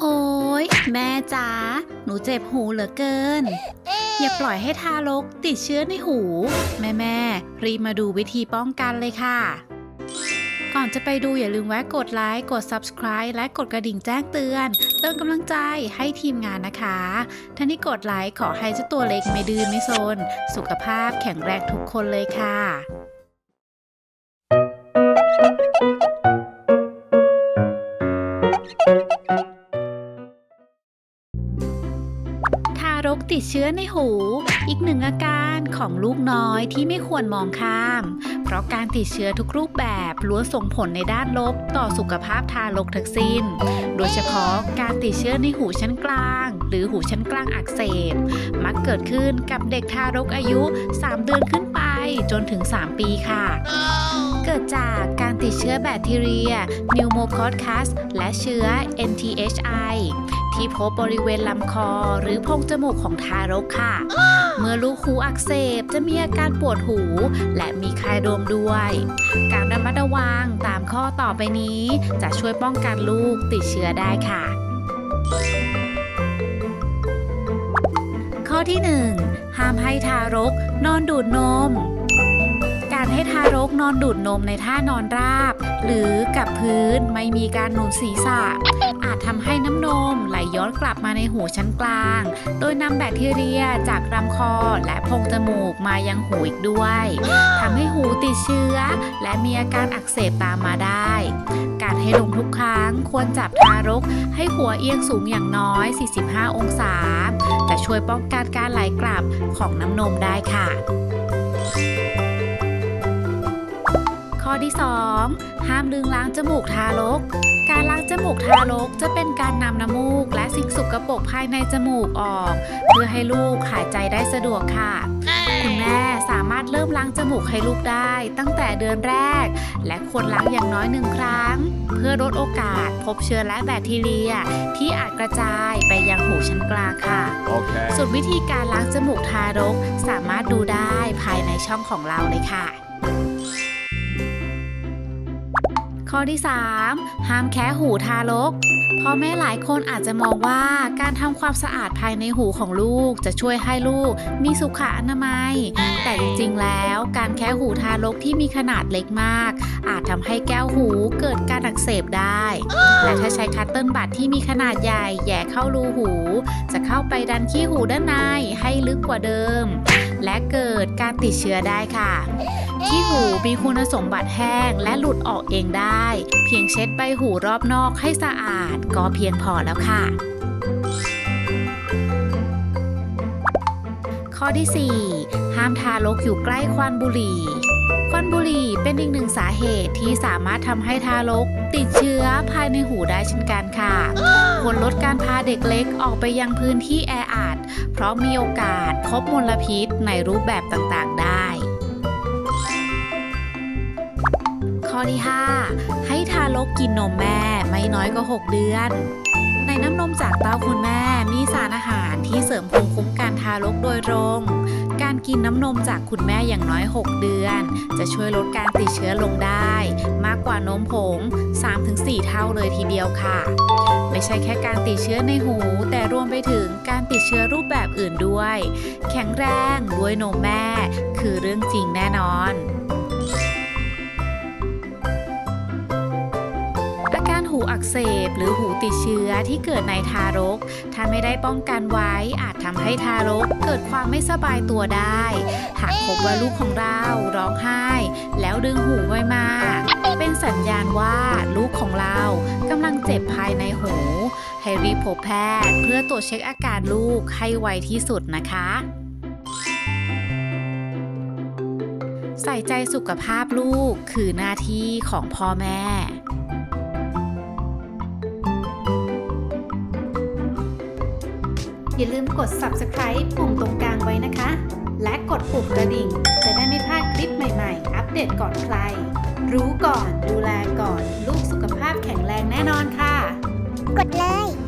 โอ้ยแม่จ๋าหนูเจ็บหูเหลือเกิน อย่าปล่อยให้ทารกติดเชื้อในหู แม่แม่ๆรีบมาดูวิธีป้องกันเลยค่ะ ก่อนจะไปดูอย่าลืมแวะกดไลค์กด subscribe และกดกระดิ่งแจ้งเตือน เติมกำลังใจให้ทีมงานนะคะ ท่านที่กดไลค์ขอให้เจ้าตัวเล็กไม่ดื้อไม่ซน สุขภาพแข็งแรงทุกคนเลยค่ะ เชื้อในหู อีกหนึ่งอาการของลูกน้อยที่ไม่ควรมองข้าม เพราะการติดเชื้อทุกรูปแบบล้วนส่งผลในด้านลบต่อสุขภาพทารกทั้งสิ้น โดยเฉพาะการติดเชื้อในหูชั้นกลาง หรือหูชั้นกลางอักเสบ มักเกิดขึ้นกับเด็กทารกอายุ 3 เดือนขึ้นไปจนถึง 3 ปีค่ะเกิดจากการติดเชื้อแบคทีเรีย Pneumococcus และเชื้อ NTHI ที่พบบริเวณลำคอหรือโพรงจมูกของทารกค่ะ เมื่อลูกหูอักเสบจะมีอาการปวดหู และมีคายโดมด้วย การระมัดระวังตามข้อต่อไปนี้ จะช่วยป้องกันลูกติดเชื้อได้ค่ะ ข้อที่ 1 ห้ามให้ทารกนอนดูดนม การให้ทารกนอนดูดนมในท่านอนราบ หรือกับพื้นไม่มีการหนุนศีรษะ อาจทำให้น้ำนมไหลย้อนกลับมาในหูชั้นกลาง โดยนำแบคทีเรียจากลำคอและโพรงจมูกมายังหูอีกด้วยทำให้หูติดเชื้อ และมีอาการอักเสบตามมาได้ การให้นมทุกครั้งควรจับทารกให้หัวเอียงสูงอย่างน้อย 45 องศาจะช่วยป้องกันการไหลกลับของน้ำนมได้ค่ะ ที่ 2 ห้ามดึงล้างจมูกทารก การล้างจมูกทารกจะเป็นการนำน้ำมูก และสิ่งสกปรกภายในจมูกออก เพื่อให้ลูกหายใจได้สะดวกค่ะ คุณแม่สามารถเริ่มล้างจมูกให้ลูกได้ตั้งแต่เดือนแรก และควรล้างอย่างน้อยหนึ่งครั้ง เพื่อลดโอกาสพบเชื้อและแบคทีเรีย ที่อาจกระจายไปยังหูชั้นกลางค่ะ Okay. ส่วนวิธีการล้างจมูกทารกสามารถดูได้ภายในช่องของเราเลยค่ะ ข้อที่ 3 ห้ามแคะหูทารก พ่อแม่หลายคนอาจจะมองว่าการทำความสะอาดภายในหูของลูกจะช่วยให้ลูกมีสุขอนามัย แต่จริงๆ แล้วการแคะหูทารกที่มีขนาดเล็กมาก อาจทำให้แก้วหูเกิดการอักเสบได้ และถ้าใช้คัตเติ้ลบัตที่มีขนาดใหญ่แย่เข้ารูหู จะเข้าไปดันขี้หูด้านในให้ลึกกว่าเดิม และเกิดการติดเชื้อได้ค่ะขี้หูมีคุณสมบัติแห้งและหลุดออกเองได้ เพียงเช็ดใบหูรอบนอกให้สะอาดก็เพียงพอแล้วค่ะ ข้อที่ 4 ห้ามทารกอยู่ใกล้ควันบุหรี่ควันบุหรี่เป็นอีกหนึ่งสาเหตุที่สามารถทำให้ทารก ติดเชื้อภายในหูได้เช่นกันค่ะ ควรลดการพาเด็กเล็กออกไปยังพื้นที่แออัดเพราะมีโอกาสพบมลพิษในรูปแบบต่างๆได้ ข้อที่ 5 ให้ทารกกินนมแม่ไม่น้อยกว่า 6 เดือน ในน้ำนมจากเต้าคุณแม่มีสารอาหารที่เสริมภูมิคุ้มกันทารกโดยตรง การกินน้ำนมจากคุณแม่อย่างน้อย 6 เดือน จะช่วยลดการติดเชื้อลงได้ มากกว่านมผง 3-4 เท่าเลยทีเดียวค่ะ ไม่ใช่แค่การติดเชื้อในหู แต่รวมไปถึงการติดเชื้อรูปแบบอื่นด้วย แข็งแรงด้วยนมแม่ คือเรื่องจริงแน่นอน บหรือหูติดเชื้อที่เกิดในทารก ถ้าไม่ได้ป้องกันไว้อาจทำให้ทารกเกิดความไม่สบายตัวได้ หากพบว่าลูกของเราร้องไห้ แล้วดึงหูไว้มา เป็นสัญญาณว่าลูกของเรากำลังเจ็บภายในหู ให้รีบพบแพทย์เพื่อตรวจเช็คอาการลูกให้ไวที่สุดนะคะใส่ใจสุขภาพลูกคือหน้าที่ของพ่อแม่ อย่าลืมกด subscribe ปุ่มตรงกลางไว้นะคะ และกดปุ่มกระดิ่ง จะได้ไม่พลาดคลิปใหม่ๆ อัปเดตก่อนใคร รู้ก่อน ดูแลก่อน ลูกสุขภาพแข็งแรงแน่นอนค่ะ กดเลย